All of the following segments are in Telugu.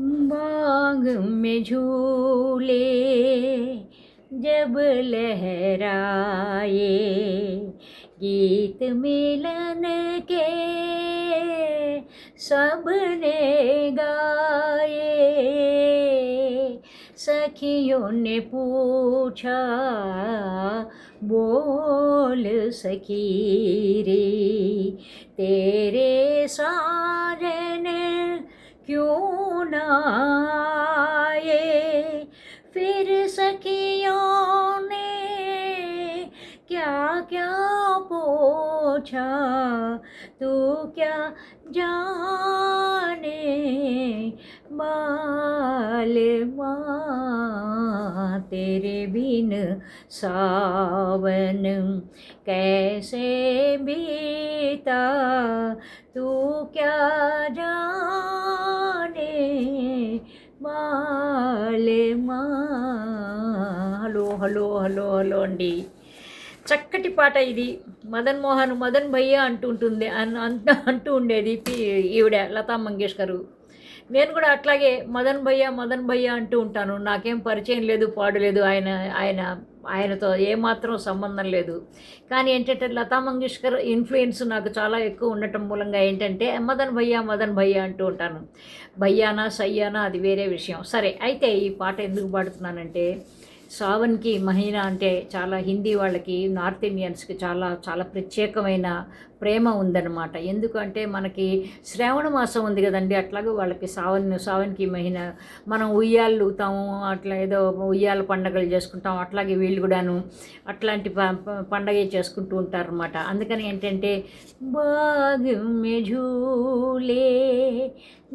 बाग में झूले जब लहराए, गीत मिलन के सबने गाए। सखियों ने पूछा, बोल सखी रे, तेरे साजन क्यों न आए? फिर सखियों ने क्या क्या पूछा? तू क्या जाने बाल माँ तेरे बिन सावन कैसे बीता? तू क्या जाने హలో హలో హలో అండి. చక్కటి పాట ఇది. మదన్ మోహన్ మదన్ భయ్య అంటూ ఉంటుంది అన్- అంట అంటూ ఉండేది పి- ఈవిడ లతా మంగేష్కరు. నేను కూడా అట్లాగే మదన్ భయ్య మదన్ భయ్య అంటూ ఉంటాను. నాకేం పరిచయం లేదు పాడలేదు ఆయన ఆయన ఆయనతో ఏమాత్రం సంబంధం లేదు. కానీ ఏంటంటే లతా మంగేష్కర్ ఇన్ఫ్లుయెన్స్ నాకు చాలా ఎక్కువ ఉండటం మూలంగా ఏంటంటే మదన్ భయ్య మదన్ భయ్య అంటూ ఉంటాను. భయ్యానా సయ్యానా అది వేరే విషయం. సరే అయితే ఈ పాట ఎందుకు పాడుతున్నానంటే సావన్కి మహీనా అంటే చాలా హిందీ వాళ్ళకి నార్త్ ఇండియన్స్కి చాలా చాలా ప్రత్యేకమైన ప్రేమ ఉందన్నమాట. ఎందుకంటే మనకి శ్రావణ మాసం ఉంది కదండి అట్లాగే వాళ్ళకి సావన్ సావన్కి మహిన మనం ఉయ్యాలు ఊతాము అట్లా ఏదో ఉయ్యాల పండగలు చేసుకుంటాం అట్లాగే వీళ్ళు కూడాను అట్లాంటి ప చేసుకుంటూ ఉంటారు అనమాట అందుకని ఏంటంటే బాగ్ మే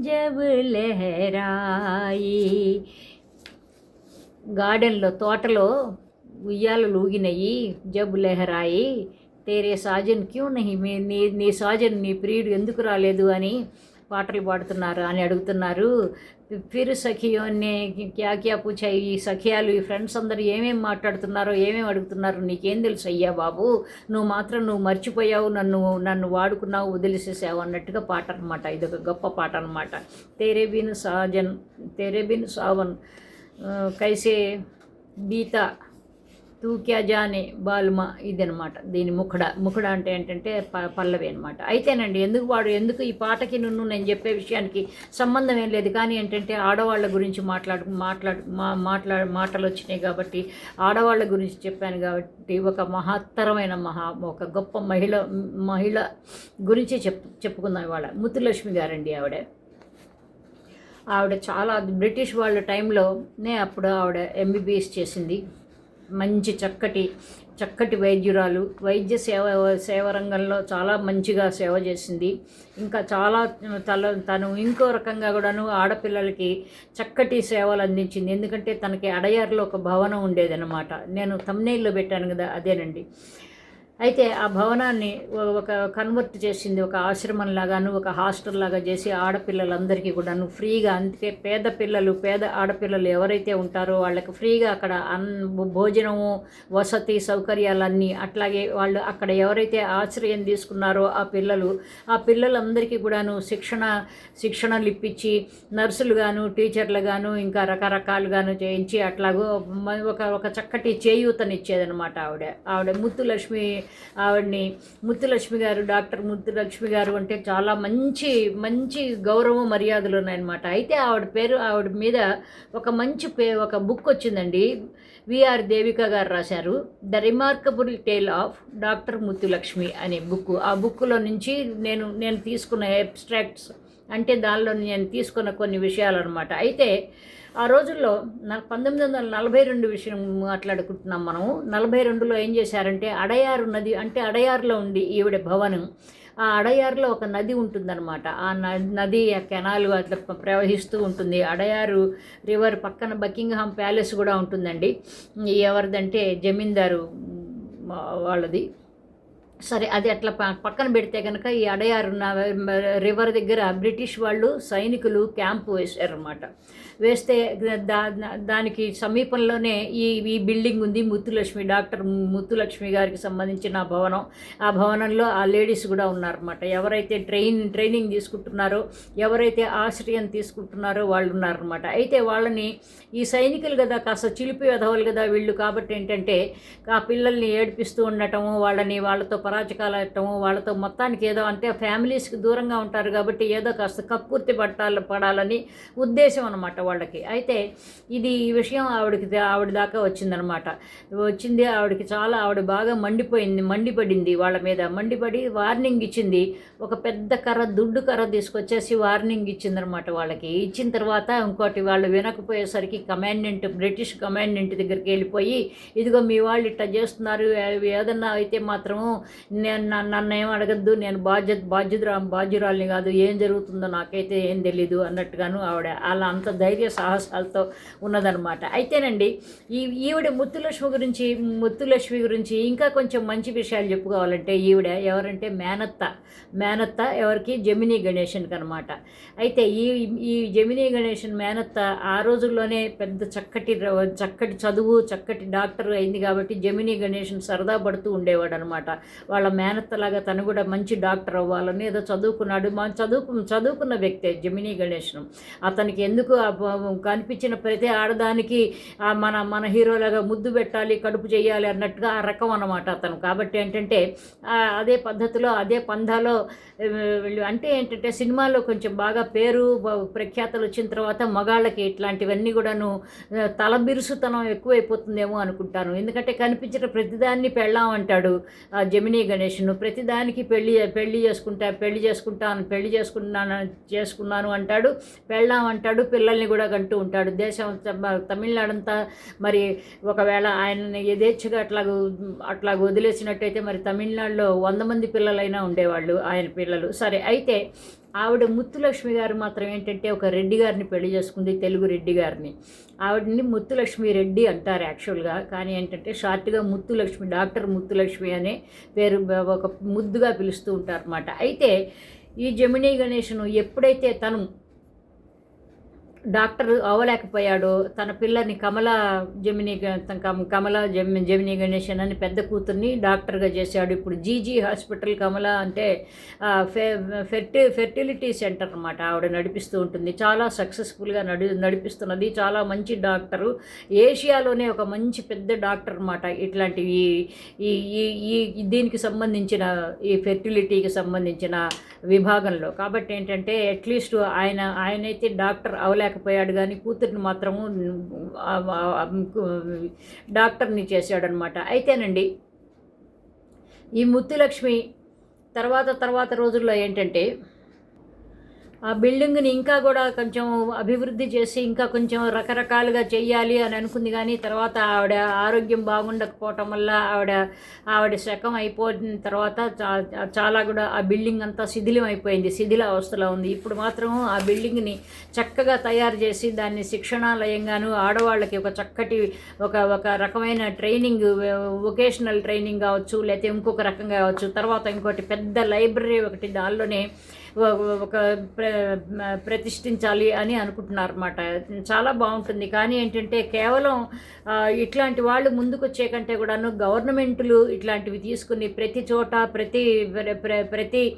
జబ్ లహరాయి గార్డెన్లో తోటలో ఉయ్యాలు లూగినయి జబ్ లెహరాయి తేరే సాజన్ క్యూ నహి? మీ నీ నీ సాజన్ నీ ప్రియుడు ఎందుకు రాలేదు? అని పాటలు పాడుతున్నారు అని అడుగుతున్నారు. ఫిర్ సఖియోనే క్యా క్యా పూచాయి? ఈ సఖియాలు ఈ ఫ్రెండ్స్ అందరు ఏమేమి మాట్లాడుతున్నారో ఏమేమి అడుగుతున్నారో? నీకేం తెలుసు అయ్యా బాబు? నువ్వు మాత్రం నువ్వు మర్చిపోయావు నన్ను నన్ను వాడుకున్నావు వదిలేసేసావు అన్నట్టుగా పాట అనమాట ఇది ఒక గొప్ప పాట అనమాట తేరే బిన్ సాజన్ తేరే బిన్ సావన్ కైసే బీత తూ క్యా జానే బాల్మా ఇదనమాట దీని ముఖడ ముఖడ అంటే ఏంటంటే ప పల్లవి అనమాట అయితేనండి ఎందుకు వాడు ఎందుకు ఈ పాటకి నువ్వు నేను చెప్పే విషయానికి సంబంధం ఏం లేదు. కానీ ఏంటంటే ఆడవాళ్ళ గురించి మాట్లాడు మాట్లాడు మా మాట్లా మాటలు వచ్చినాయి కాబట్టి ఆడవాళ్ళ గురించి చెప్పాను కాబట్టి ఒక మహత్తరమైన మహా ఒక గొప్ప మహిళ మహిళ గురించి చెప్ చెప్పుకుందాం ఇవాళ. ముత్తులక్ష్మి గారండి ఆవిడ. ఆవిడ చాలా బ్రిటిష్ వాళ్ళ టైంలోనే అప్పుడు ఆవిడ ఎంబీబీఎస్ చేసింది. మంచి చక్కటి చక్కటి వైద్యురాలు. వైద్య సేవ సేవ రంగంలో చాలా మంచిగా సేవ చేసింది. ఇంకా చాలా తల తను ఇంకో రకంగా కూడాను ఆడపిల్లలకి చక్కటి సేవలు అందించింది. ఎందుకంటే తనకి అడయారులో ఒక భవనం ఉండేదన్నమాట. నేను తమ్నేల్లో పెట్టాను కదా అదేనండి. అయితే ఆ భవనాన్ని ఒక కన్వర్ట్ చేసింది ఒక ఆశ్రమం లాగాను ఒక హాస్టల్ లాగా చేసి ఆడపిల్లలందరికీ కూడాను ఫ్రీగా. అందుకే పేద పిల్లలు పేద ఆడపిల్లలు ఎవరైతే ఉంటారో వాళ్ళకి ఫ్రీగా అక్కడ అన్ భోజనము వసతి సౌకర్యాలన్నీ అట్లాగే వాళ్ళు అక్కడ ఎవరైతే ఆశ్రయం తీసుకున్నారో ఆ పిల్లలు ఆ పిల్లలందరికీ కూడాను శిక్షణ శిక్షణలు ఇప్పించి నర్సులు గాను టీచర్లు గాను ఇంకా రకరకాలుగాను చేయించి అట్లాగో ఒక ఒక చక్కటి చేయూతనిచ్చేదనమాట ఆవిడ. ఆవిడ ముత్తులక్ష్మి ఆవిడని ముత్తులక్ష్మి గారు డాక్టర్ ముత్తులక్ష్మి గారు అంటే చాలా మంచి మంచి గౌరవ మర్యాదలు ఉన్నాయన్నమాట. అయితే ఆవిడ పేరు ఆవిడ మీద ఒక మంచి పే ఒక బుక్ వచ్చిందండి. విఆర్ దేవిక గారు రాశారు. The remarkable tale of doctor Muthulakshmi అనే బుక్. ఆ బుక్లో నుంచి నేను నేను తీసుకున్న ఎబ్స్ట్రాక్ట్స్ అంటే దానిలో నేను తీసుకున్న కొన్ని విషయాలు అనమాట అయితే ఆ రోజుల్లో పంతొమ్మిది వందల నలభై రెండు విషయం మాట్లాడుకుంటున్నాం మనం నలభై రెండులో ఏం చేశారంటే అడయారు నది అంటే అడయారులో ఉంది ఈవిడ భవనం. ఆ అడయారులో ఒక నది ఉంటుందన్నమాట. ఆ నది ఆ కెనాలు అట్లా ప్రవహిస్తూ ఉంటుంది. అడయారు రివర్ పక్కన బకింగ్హామ్ ప్యాలెస్ కూడా ఉంటుందండి. ఎవరిదంటే జమీందారు వాళ్ళది. సరే అది అట్లా ప- పక్కన పెడితే కనుక ఈ అడయారు నా- రివర్ దగ్గర బ్రిటిష్ వాళ్ళు సైనికులు క్యాంపు వేశారన్నమాట. వేస్తే దా దానికి సమీపంలోనే ఈ ఈ బిల్డింగ్ ఉంది. ముత్తులక్ష్మి డాక్టర్ ముత్తులక్ష్మి గారికి సంబంధించిన భవనం. ఆ భవనంలో ఆ లేడీస్ కూడా ఉన్నారన్నమాట. ఎవరైతే ట్రైన్ ట్రైనింగ్ తీసుకుంటున్నారో ఎవరైతే ఆశ్రయం తీసుకుంటున్నారో వాళ్ళు ఉన్నారన్నమాట. అయితే వాళ్ళని ఈ సైనికులు కదా కాస్త చిలిపి వెధవలు కదా వీళ్ళు కాబట్టి ఏంటంటే ఆ పిల్లల్ని ఏడిపిస్తూ ఉండటము వాళ్ళని వాళ్ళతో పరాచకాలు ఆడటము వాళ్ళతో మొత్తానికి ఏదో అంటే ఫ్యామిలీస్కి దూరంగా ఉంటారు కాబట్టి ఏదో కాస్త కక్కుర్తి పట్టాలి పడాలని ఉద్దేశం అనమాట వాళ్ళకి. అయితే ఇది ఈ విషయం ఆవిడకి ఆవిడ దాకా వచ్చిందనమాట వచ్చింది ఆవిడకి చాలా ఆవిడ బాగా మండిపోయింది మండిపడింది వాళ్ళ మీద. మండిపడి వార్నింగ్ ఇచ్చింది. ఒక పెద్ద కర్ర దుడ్డు కర్ర తీసుకొచ్చేసి వార్నింగ్ ఇచ్చిందనమాట వాళ్ళకి. ఇచ్చిన తర్వాత ఇంకోటి వాళ్ళు వినకపోయేసరికి కమాండెంట్ బ్రిటిష్ కమాండెంట్ దగ్గరికి వెళ్ళిపోయి ఇదిగో మీ వాళ్ళు ఇట్లా చేస్తున్నారు ఏదన్నా అయితే మాత్రము నేను నన్ను ఏం అడగద్దు నేను బాధ్యత బాధ్యత బాధ్యురాలిని కాదు ఏం జరుగుతుందో నాకైతే ఏం తెలీదు అన్నట్టుగాను ఆవిడ అలా అంత ధైర్య సాహసాలతో ఉన్నదనమాట అయితేనండి ఈ ఈవిడ ముత్తులక్ష్మి గురించి ముత్తులక్ష్మి గురించి ఇంకా కొంచెం మంచి విషయాలు చెప్పుకోవాలంటే ఈవిడ ఎవరంటే మేనత్త. మేనత్త ఎవరికి? జమినీ గణేషన్కి అనమాట అయితే ఈ ఈ జమినీ గణేషన్ మేనత్త ఆ రోజుల్లోనే పెద్ద చక్కటి చక్కటి చదువు చక్కటి డాక్టర్ అయింది కాబట్టి జమినీ గణేషన్ సరదా పడుతూ ఉండేవాడు అనమాట వాళ్ళ మేనత్తలాగా తను కూడా మంచి డాక్టర్ అవ్వాలని ఏదో చదువుకున్నాడు. మా చదువుకు చదువుకున్న వ్యక్తే జమినీ గణేశం అతనికి ఎందుకు కనిపించిన ప్రతి ఆడదానికి మన మన హీరోలాగా ముద్దు పెట్టాలి కడుపు చేయాలి అన్నట్టుగా ఆ రకం అనమాట అతను. కాబట్టి ఏంటంటే అదే పద్ధతిలో అదే పంధాలో వీళ్ళు అంటే ఏంటంటే సినిమాలో కొంచెం బాగా పేరు ప్రఖ్యాతలు వచ్చిన తర్వాత మగాళ్ళకి ఇట్లాంటివన్నీ కూడాను తలబిరుసుతనం ఎక్కువైపోతుందేమో అనుకుంటాను. ఎందుకంటే కనిపించిన ప్రతిదాన్ని పెళ్ళాం అంటాడు ఆ గణేష్ను ప్రతిదానికి పెళ్ళి పెళ్ళి చేసుకుంటా పెళ్ళి చేసుకుంటాను పెళ్ళి చేసుకున్నాను చేసుకున్నాను అంటాడు. పెళ్ళాం అంటాడు పిల్లల్ని కూడా కంటూ ఉంటాడు. దేశం తమిళనాడు తమిళనాడంతా మరి ఒకవేళ ఆయన యథేచ్ఛగా అట్లా అట్లా వదిలేసినట్టయితే మరి తమిళనాడులో వంద మంది పిల్లలైనా ఉండేవాళ్ళు ఆయన పిల్లలు. సరే అయితే ఆవిడ ముత్తులక్ష్మి గారు మాత్రం ఏంటంటే ఒక రెడ్డి గారిని పెళ్ళి చేసుకుంది తెలుగు రెడ్డి గారిని. ఆవిడని ముత్తులక్ష్మి రెడ్డి అంటారు యాక్చువల్గా. కానీ ఏంటంటే షార్ట్గా ముత్తులక్ష్మి డాక్టర్ ముత్తులక్ష్మి అనే పేరు ఒక ముద్దుగా పిలుస్తూ ఉంటారు అన్నమాట అయితే ఈ జమినీ గణేషను ఎప్పుడైతే తను డాక్టర్ అవ్వలేకపోయాడు. తన పిల్లని కమల జమిని గ- తన కమల జమి జమిని గణేషన్ అని పెద్ద కూతుర్ని డాక్టర్గా చేశాడు. ఇప్పుడు జీజీ హాస్పిటల్ కమల అంటే ఫె ఫెర్టి ఫెర్టిలిటీ సెంటర్ అనమాట ఆవిడ నడిపిస్తూ ఉంటుంది. చాలా సక్సెస్ఫుల్గా నడి నడిపిస్తున్నది. చాలా మంచి డాక్టరు. ఏషియాలోనే ఒక మంచి పెద్ద డాక్టర్ అనమాట ఇట్లాంటి ఈ ఈ ఈ దీనికి సంబంధించిన ఈ ఫెర్టిలిటీకి సంబంధించిన విభాగంలో. కాబట్టి ఏంటంటే అట్లీస్ట్ ఆయన ఆయనైతే డాక్టర్ అవలేక అవలేకపోయాడు కానీ కూతురిని మాత్రము డాక్టర్ని చేశాడనమాట. అయితేనండి ఈ ముత్తులక్ష్మి తర్వాత తర్వాత రోజుల్లో ఏంటంటే ఆ బిల్డింగ్ని ఇంకా కూడా కొంచెం అభివృద్ధి చేసి ఇంకా కొంచెం రకరకాలుగా చేయాలి అని అనుకుంది కానీ తర్వాత ఆవిడ ఆరోగ్యం బాగుండకపోవటం వల్ల ఆవిడ ఆవిడ శకం అయిపోయిన తర్వాత చాలా కూడా ఆ బిల్డింగ్ అంతా శిథిలం అయిపోయింది శిథిల అవస్థలో ఉంది. ఇప్పుడు మాత్రం ఆ బిల్డింగ్ని చక్కగా తయారు చేసి దాన్ని శిక్షణాలయంగాను ఆడవాళ్ళకి ఒక చక్కటి ఒక ఒక రకమైన ట్రైనింగ్ వొకేషనల్ ట్రైనింగ్ కావచ్చు లేకపోతే ఇంకొక రకంగా కావచ్చు తర్వాత ఇంకోటి పెద్ద లైబ్రరీ ఒకటి దానిలోనే ఒక ప్ర ప్రతిష్ఠించాలి అని అనుకుంటున్నారు అనమాట చాలా బాగుంటుంది. కానీ ఏంటంటే కేవలం ఇట్లాంటి వాళ్ళు ముందుకు వచ్చే కంటే కూడాను గవర్నమెంట్లు ఇట్లాంటివి తీసుకుని ప్రతి చోట ప్రతి ప్ర- ప్ర- ప్రతి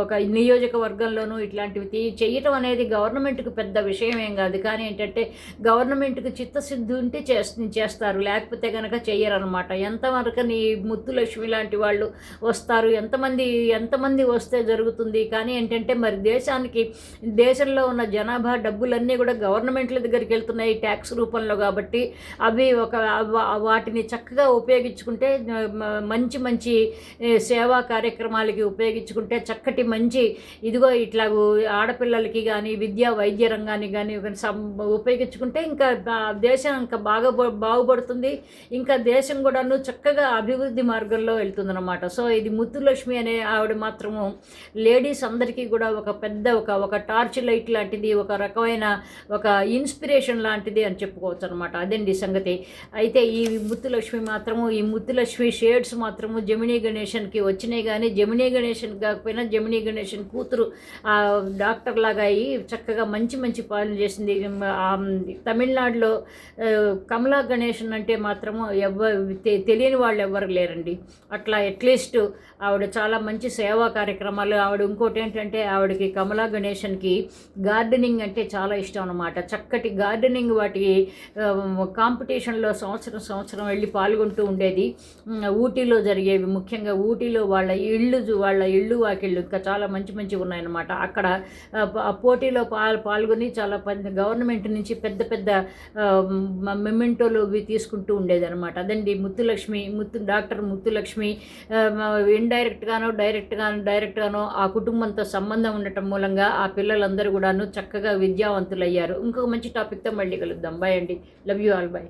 ఒక నియోజకవర్గంలోనూ ఇట్లాంటివి తీ- చేయటం అనేది గవర్నమెంట్కి పెద్ద విషయం ఏం కాదు. కానీ ఏంటంటే గవర్నమెంట్కి చిత్తశుద్ధి ఉంటే చేస్ చేస్తారు. లేకపోతే కనుక చెయ్యరనమాట ఎంతవరకు నీ ముత్తులక్ష్మి లాంటి వాళ్ళు వస్తారు? ఎంతమంది ఎంతమంది వస్తే జరుగుతుంది? కానీ ఏంటంటే మరి దేశానికి దేశంలో ఉన్న జనాభా డబ్బులన్నీ కూడా గవర్నమెంట్ల దగ్గరికి వెళ్తున్నాయి ట్యాక్స్ రూపంలో కాబట్టి అవి ఒక వాటిని చక్కగా ఉపయోగించుకుంటే మంచి మంచి సేవా కార్యక్రమాలకి ఉపయోగించుకుంటే చక్కటి మంచి ఇదిగో ఇట్లా ఆడపిల్లలకి కానీ విద్యా వైద్య రంగానికి కానీ సం- ఉపయోగించుకుంటే ఇంకా దేశం ఇంకా బాగా బాగుపడుతుంది. ఇంకా దేశం కూడాను చక్కగా అభివృద్ధి మార్గంలో వెళ్తుందన్నమాట. సో ఇది ముత్తులక్ష్మి అనే ఆవిడ మాత్రము లేడీ లేడీస్ అందరికీ కూడా ఒక పెద్ద ఒక ఒక టార్చ్ లైట్ లాంటిది ఒక రకమైన ఒక ఇన్స్పిరేషన్ లాంటిది అని చెప్పుకోవచ్చు అనమాట అదండి సంగతి. అయితే ఈ ముత్తులక్ష్మి మాత్రము ఈ ముత్తులక్ష్మి షేడ్స్ మాత్రము జమినీ గణేషన్కి వచ్చినాయి కానీ జమినీ గణేషన్ కాకపోయినా జమినీ గణేషన్ కూతురు డాక్టర్ లాగా అయ్యి చక్కగా మంచి మంచి పాలన చేసింది. తమిళనాడులో కమలా గణేషన్ అంటే మాత్రము ఎవ తె- తెలియని వాళ్ళు ఎవ్వరు లేరండి. అట్లా అట్లీస్ట్ ఆవిడ చాలా మంచి సేవా కార్యక్రమాలు ఆవిడ ఇంకోటి ఏంటంటే ఆవిడకి కమలా గణేషన్కి గార్డెనింగ్ అంటే చాలా ఇష్టం అనమాట చక్కటి గార్డెనింగ్ వాటి కాంపిటీషన్లో సంవత్సరం సంవత్సరం వెళ్ళి పాల్గొంటూ ఉండేది. ఊటీలో జరిగేవి. ముఖ్యంగా ఊటీలో వాళ్ళ ఇళ్ళు వాళ్ళ ఇళ్ళు వాకిళ్ళు ఇంకా చాలా మంచి మంచి ఉన్నాయన్నమాట. అక్కడ పోటీలో పాల్ పాల్గొని చాలా పెద్ద గవర్నమెంట్ నుంచి పెద్ద పెద్ద మెమెంటోలు ఇవి తీసుకుంటూ ఉండేదన్నమాట. అదండి ముత్తులక్ష్మి ముత్తు డాక్టర్ ముత్తులక్ష్మి ఇండైరెక్ట్గానో డైరెక్ట్గానో డైరెక్ట్గానో ఆ కుటుంబంతో సంబంధం ఉండటం మూలంగా ఆ పిల్లలందరూ కూడాను చక్కగా విద్యావంతులయ్యారు. ఇంకొక మంచి టాపిక్తో మళ్ళీ కలుద్దాం. బాయ్ అండి. Love you all. బాయ్.